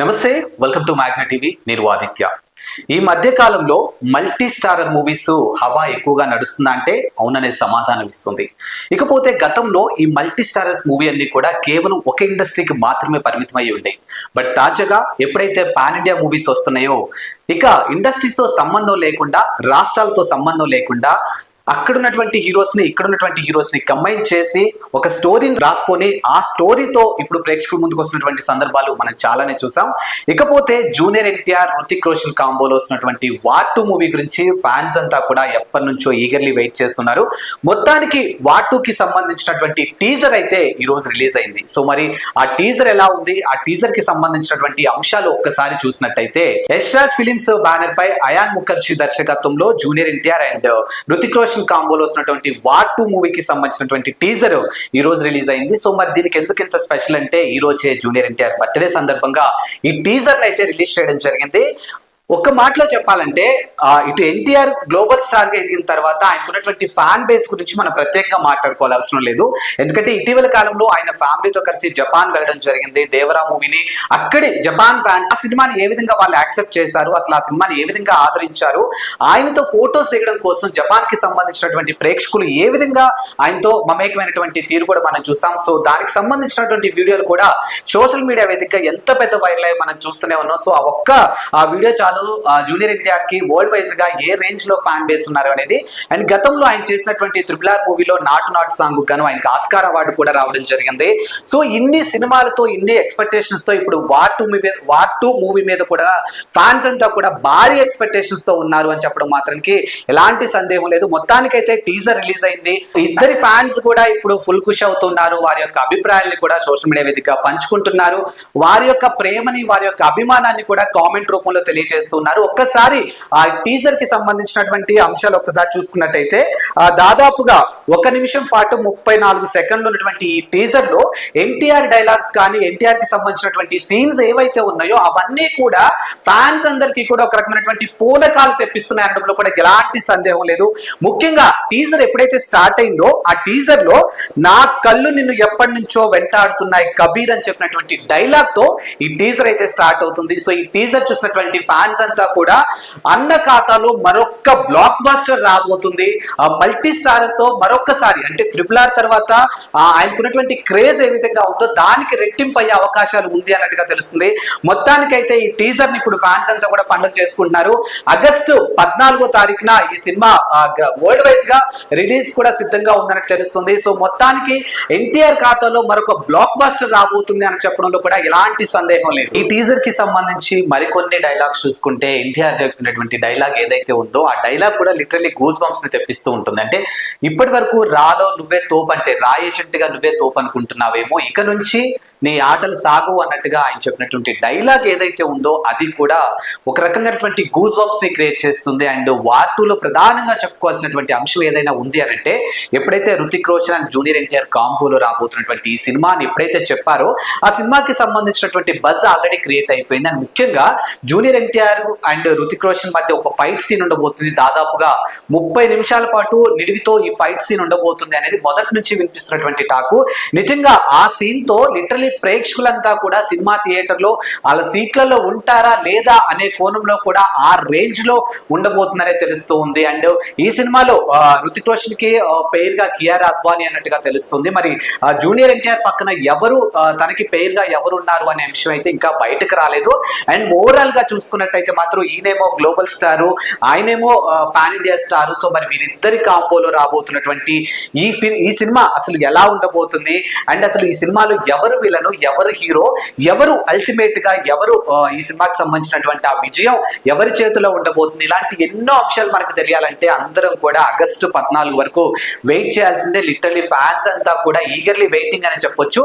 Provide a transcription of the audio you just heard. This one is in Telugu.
నమస్తే వెల్కమ్ టు మ్యాగ్నా టీవీ నేను ఆదిత్య. ఈ మధ్య కాలంలో మల్టీ స్టారర్ మూవీస్ హవా ఎక్కువగా నడుస్తుందా అంటే అవుననే సమాధానం ఇస్తుంది. ఇకపోతే గతంలో ఈ మల్టీ స్టారర్స్ మూవీ అన్ని కూడా కేవలం ఒక ఇండస్ట్రీకి మాత్రమే పరిమితమై ఉండే. బట్ తాజాగా ఎప్పుడైతే పాన్ ఇండియా మూవీస్ వస్తున్నాయో ఇక ఇండస్ట్రీస్తో సంబంధం లేకుండా రాష్ట్రాలతో సంబంధం లేకుండా అక్కడ ఉన్నటువంటి హీరోస్ని ఇక్కడ ఉన్నటువంటి హీరోస్ని కంబైన్ చేసి ఒక స్టోరీని రాసుకొని ఆ స్టోరీతో ఇప్పుడు ప్రేక్షకుల ముందుకు వస్తున్నటువంటి సందర్భాలు మనం చాలానే చూసాం. ఇకపోతే జూనియర్ ఎన్టీఆర్ రుతిక్ రోషన్ కాంబోలో వస్తున్నటువంటి వార్ టూ మూవీ గురించి ఫ్యాన్స్ అంతా కూడా ఎప్పటి నుంచో ఈగర్లీ వెయిట్ చేస్తున్నారు. మొత్తానికి వార్ టూ కి సంబంధించినటువంటి టీజర్ అయితే ఈ రోజు రిలీజ్ అయింది. సో మరి ఆ టీజర్ ఎలా ఉంది? ఆ టీజర్కి సంబంధించినటువంటి అంశాలు ఒక్కసారి చూసినట్టయితే యశ్రాజ్ ఫిలిమ్స్ బ్యానర్ పై అయాన్ ముఖర్జీ దర్శకత్వంలో జూనియర్ ఎన్టీఆర్ అండ్ రుతిక్ రోషన్ కాంబోలో వస్తున్నటువంటి వార్ టూ మూవీకి సంబంధించినటువంటి టీజర్ ఈ రోజు రిలీజ్ అయింది. సో మరి దీనికి ఎందుకు ఇంత స్పెషల్ అంటే ఈ రోజే జూనియర్ ఎన్టీఆర్ బర్త్డే సందర్భంగా ఈ టీజర్ అయితే రిలీజ్ చేయడం జరిగింది. ఒక్క మాటలో చెప్పాలంటే ఇటు ఎన్టీఆర్ గ్లోబల్ స్టార్గా ఎదిగిన తర్వాత ఆయనకున్నటువంటి ఫ్యాన్ బేస్ గురించి మనం ప్రత్యేకంగా మాట్లాడుకోవాలి అవసరం లేదు. ఎందుకంటే ఇటీవల కాలంలో ఆయన ఫ్యామిలీతో కలిసి జపాన్ వెళ్ళడం జరిగింది. దేవరా మూవీని అక్కడి జపాన్ ఫ్యాన్స్ ఆ సినిమాని ఏ విధంగా వాళ్ళు యాక్సెప్ట్ చేశారు అసలు ఆ సినిమాని ఏ విధంగా ఆదరించారు ఆయనతో ఫోటోస్ దిగడం కోసం జపాన్కి సంబంధించినటువంటి ప్రేక్షకులు ఏ విధంగా ఆయనతో మమేకమైనటువంటి తీరు కూడా మనం చూసాం. సో దానికి సంబంధించినటువంటి వీడియోలు కూడా సోషల్ మీడియా వేదికగా ఎంత పెద్ద వైరల్ అయ్యి మనం చూస్తూనే ఉన్నాం. సో ఆ ఒక్క ఆ వీడియో చాలా. జూనియర్ ఎన్టీఆర్కి వరల్డ్ వైజ్గా ఏ రేంజ్లో ఫ్యాన్ బేస్ ఉన్నారు అనేది అండ్ గతంలో ఆయన చేసినటువంటి త్రిపుల్ ఆర్ మూవీలో నాటు నాటు సాంగ్ గాను ఆయనకి ఆస్కార్ అవార్డు కూడా రావడం జరిగింది. సో ఇన్ని సినిమాలతో ఇన్ని ఎక్స్పెక్టేషన్స్తో ఇప్పుడు వార్ టూ మీద వార్ టూ మూవీ మీద కూడా ఫ్యాన్స్ అంతా కూడా భారీ ఎక్స్పెక్టేషన్స్తో ఉన్నారు అని చెప్పడం మాత్రానికి ఎలాంటి సందేహం లేదు. మొత్తానికైతే టీజర్ రిలీజ్ అయింది. ఇద్దరి ఫ్యాన్స్ కూడా ఇప్పుడు ఫుల్ ఖుషి అవుతున్నారు. వారి యొక్క అభిప్రాయాల్ని కూడా సోషల్ మీడియా వేదికగా పంచుకుంటున్నారు. వారి యొక్క ప్రేమని వారి యొక్క అభిమానాన్ని కూడా కామెంట్ రూపంలో చేస్తున్నారు. ఒక్కసారి ఆ టీజర్కి సంబంధించినటువంటి అంశాలు ఒక్కసారి చూసుకున్నట్టయితే దాదాపుగా ఒక నిమిషం పాటు ముప్పై నాలుగు సెకండ్లు ఉన్నటువంటి ఈ టీజర్లో ఎన్టీఆర్ డైలాగ్స్ కానీ ఎన్టీఆర్కి సంబంధించినటువంటి సీన్స్ ఏవైతే ఉన్నాయో అవన్నీ కూడా ఫ్యాన్స్ అందరికీ కూడా ఒక రకమైనటువంటి పూలకాలు తెప్పిస్తున్నాయి అనడంలో కూడా ఎలాంటి సందేహం లేదు. ముఖ్యంగా టీజర్ ఎప్పుడైతే స్టార్ట్ అయిందో ఆ టీజర్లో నా కళ్ళు నిన్ను ఎప్పటి నుంచో వెంటాడుతున్నాయి కబీర్ అని చెప్పినటువంటి డైలాగ్తో ఈ టీజర్ అయితే స్టార్ట్ అవుతుంది. సో ఈ టీజర్ చూసినటువంటి ఫ్యాన్స్ అంతా కూడా అన్న ఖాతాలో మరొక్క బ్లాక్ బాస్టర్ రాబోతుంది. ఆ మల్టీ స్టార్తో మరొక్కసారి అంటే త్రిపుల్ ఆర్ తర్వాత ఆయనకున్నటువంటి క్రేజ్ ఏ విధంగా ఉందో దానికి రెట్టింపు అయ్యే అవకాశాలు ఉంది అన్నట్టుగా తెలుస్తుంది. మొత్తానికైతే ఈ టీజర్ని ఇప్పుడు ఫ్యాన్స్ అంతా కూడా పండుగ చేసుకుంటున్నారు. ఆగస్టు పద్నాలుగో తారీఖున ఈ సినిమా వరల్డ్ వైజ్గా రిలీజ్ కూడా సిద్ధంగా ఉందన్నట్టు తెలుస్తుంది. సో మొత్తానికి ఎన్టీఆర్ ఖాతాలో మరొక బ్లాక్ బాస్టర్ రాబోతుంది అని చెప్పడంలో కూడా ఎలాంటి సందేహం లేదు. ఈ టీజర్కి సంబంధించి మరికొన్ని డైలాగ్స్ చూసుకుంటే ఎన్టీఆర్ చెప్పినటువంటి డైలాగ్ ఏదైతే ఉందో ఆ డైలాగ్ కూడా లిటరలీ గూజ్ బంప్స్ని తెప్పిస్తూ ఉంటుంది. అంటే ఇప్పటి వరకు రాలో నువ్వే తోపు అంటే రా గా నువ్వే తోపు అనుకుంటున్నావేమో ఇక నుంచి నీ ఆటలు సాగు అన్నట్టుగా ఆయన చెప్పినటువంటి డైలాగ్ ఏదైతే ఉందో అది కూడా ఒక రకమైనటువంటి గూజ్ బంప్స్ని క్రియేట్ చేస్తుంది. అండ్ వార్ ప్రధానంగా చెప్పుకోవాల్సినటువంటి అంశం ఏదైనా ఉంది అని అంటే ఎప్పుడైతే రుతిక్ రోషన్ అండ్ జూనియర్ ఎన్టీఆర్ కాంబోలో రాబోతున్నటువంటి ఈ సినిమాని ఎప్పుడైతే చెప్పారో ఆ సినిమాకి సంబంధించినటువంటి బజ్ ఆల్రెడీ క్రియేట్ అయిపోయింది. అండ్ ముఖ్యంగా జూనియర్ ఎన్టీఆర్ అండ్ రుతిక్ రోషన్ మధ్య ఒక ఫైట్ సీన్ ఉండబోతుంది. దాదాపుగా ముప్పై నిమిషాల పాటు నిడివితో ఈ ఫైట్ సీన్ ఉండబోతుంది అనేది మొదటి నుంచి వినిపిస్తున్నటువంటి టాకు. నిజంగా ఆ సీన్తో లిటరలీ ప్రేక్షకులంతా కూడా సినిమా థియేటర్లో వాళ్ళ సీట్లలో ఉంటారా లేదా అనే కోణంలో కూడా ఆ రేంజ్లో ఉండబోతున్నారే తెలుస్తూ ఉంది. అండ్ ఈ సినిమాలో రుతిక్ రోషన్కి పేరుగా కియార్ అద్వాని అన్నట్టుగా తెలుస్తుంది. మరి జూనియర్ ఎన్టీఆర్ పక్కన ఎవరు తనకి పేరుగా ఎవరు ఉన్నారు అనే విషయం అయితే ఇంకా బయటకు రాలేదు. అండ్ ఓవరాల్గా చూసుకున్నట్టయితే మాత్రం ఈయనేమో గ్లోబల్ స్టార్ ఆయనేమో పాన్ ఇండియా స్టార్. సో మరి వీరిద్దరి కాంబోలో రాబోతున్నటువంటి ఈ ఈ సినిమా అసలు ఎలా ఉండబోతుంది? అండ్ అసలు ఈ సినిమాలో ఎవరు విలను ఎవరు హీరో ఎవరు అల్టిమేట్గా ఎవరు ఈ సినిమాకి సంబంధించినటువంటి ఆ విజయం ఎవరి చేతిలో ఉండబోతుంది? ఇలాంటి ఎన్నో అంశాలు మనకు తెలియాలంటే అందరం కూడా ఆగస్టు పద్నాలుగు వరకు వెయిట్ చేయాల్సిందే. లిటరలీ ఫ్యాన్స్ అంతా కూడా ఈగర్లీ వెయిటింగ్ అని చెప్పొచ్చు.